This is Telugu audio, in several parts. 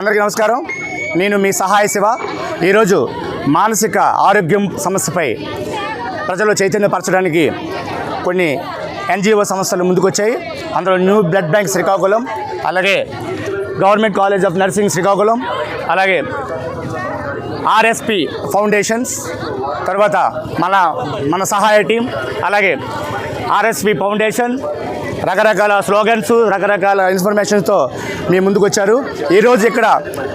అందరికీ నమస్కారం. నేను మీ సహాయ శివ. ఈరోజు మానసిక ఆరోగ్యం సమస్యపై ప్రజలు చైతన్యపరచడానికి కొన్ని ఎన్జిఓ సంస్థలు ముందుకొచ్చాయి. అందులో న్యూ బ్లడ్ బ్యాంక్ శ్రీకాకుళం అలాగే government college of nursing Srikakulam అలాగే ఆర్ఎస్పి ఫౌండేషన్స్ తర్వాత మన మన సహాయ టీం అలాగే ఆర్ఎస్పి ఫౌండేషన్ రకరకాల స్లోగన్స్ రకరకాల ఇన్ఫర్మేషన్స్తో మీ ముందుకు వచ్చారు. ఈరోజు ఇక్కడ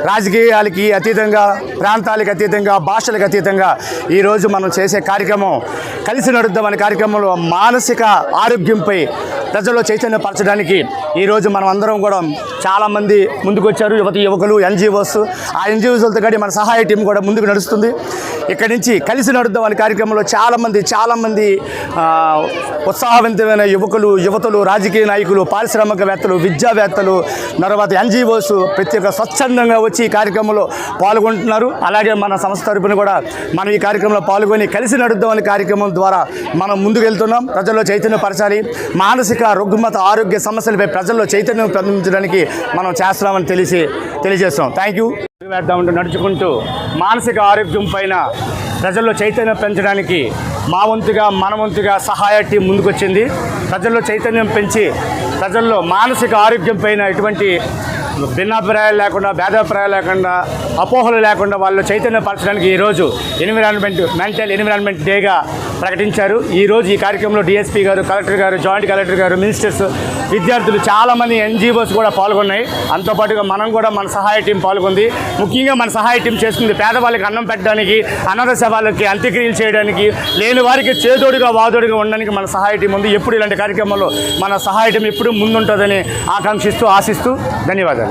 రాజకీయాలకి అతీతంగా ప్రాంతాలకు అతీతంగా భాషలకు అతీతంగా ఈరోజు మనం చేసే కార్యక్రమం కలిసి నడుద్దాం అనే కార్యక్రమంలో మానసిక ఆరోగ్యంపై ప్రజల్లో చైతన్యపరచడానికి ఈరోజు మనం అందరం కూడా చాలామంది ముందుకొచ్చారు యువతి యువకులు ఎన్జిఓస్. ఆ ఎన్జిఓస్లతో కానీ మన సహాయ టీం కూడా ముందుకు నడుస్తుంది. ఇక్కడి నుంచి కలిసి నడుద్దాం అనే కార్యక్రమంలో చాలామంది చాలామంది ఉత్సాహవంతమైన యువకులు యువతలు రాజకీయ నాయకులు పారిశ్రామికవేత్తలు విద్యావేత్తలు తర్వాత ఎన్జిఓస్ ప్రతి ఒక్క స్వచ్ఛందంగా వచ్చి ఈ కార్యక్రమంలో పాల్గొంటున్నారు. అలాగే మన సంస్థ తరపున కూడా మనం ఈ కార్యక్రమంలో పాల్గొని కలిసి నడుద్దాం అనే కార్యక్రమం ద్వారా మనం ముందుకు వెళ్తున్నాం. ప్రజల్లో చైతన్యపరచాలి. మానసిక రుగ్మత ఆరోగ్య సమస్యలపై ప్రజల్లో చైతన్యం పెంచడానికి మనం చేస్తున్నామని తెలిసి తెలియజేస్తాం థ్యాంక్ యూ నడుచుకుంటూ మానసిక ఆరోగ్యం పైన ప్రజల్లో చైతన్యం పెంచడానికి మా వంతుగా మన వంతుగా సహాయ టీం ముందుకొచ్చింది. ప్రజల్లో చైతన్యం పెంచి ప్రజల్లో మానసిక ఆరోగ్యం పైన ఎటువంటి భిన్నాభిప్రాయాలు లేకుండా భేదాభిప్రాయాలు లేకుండా అపోహలు లేకుండా వాళ్ళు చైతన్యపరచడానికి ఈరోజు ఎన్విరాన్మెంట్ మెంటల్ ఎన్విరాన్మెంట్ డేగా ప్రకటించారు. ఈరోజు ఈ కార్యక్రమంలో డిఎస్పీ గారు కలెక్టర్ గారు జాయింట్ కలెక్టర్ గారు మినిస్టర్స్ విద్యార్థులు చాలామంది ఎన్జిఓస్ కూడా పాల్గొన్నాయి. అంతోపాటుగా మనం కూడా మన సహాయ టీం పాల్గొంది. ముఖ్యంగా మన సహాయ టీం చేస్తుంది పేదవాళ్ళకి అన్నం పెట్టడానికి అనాథ శవాలకి అంత్యక్రియలు చేయడానికి లేని వారికి చేదోడుగా వాదోడుగా ఉండడానికి మన సహాయ టీం ఉంది. ఎప్పుడు ఇలాంటి కార్యక్రమంలో మన సహాయ టీం ఎప్పుడు ముందుంటుందని ఆకాంక్షిస్తూ ఆశిస్తూ ధన్యవాదాలు.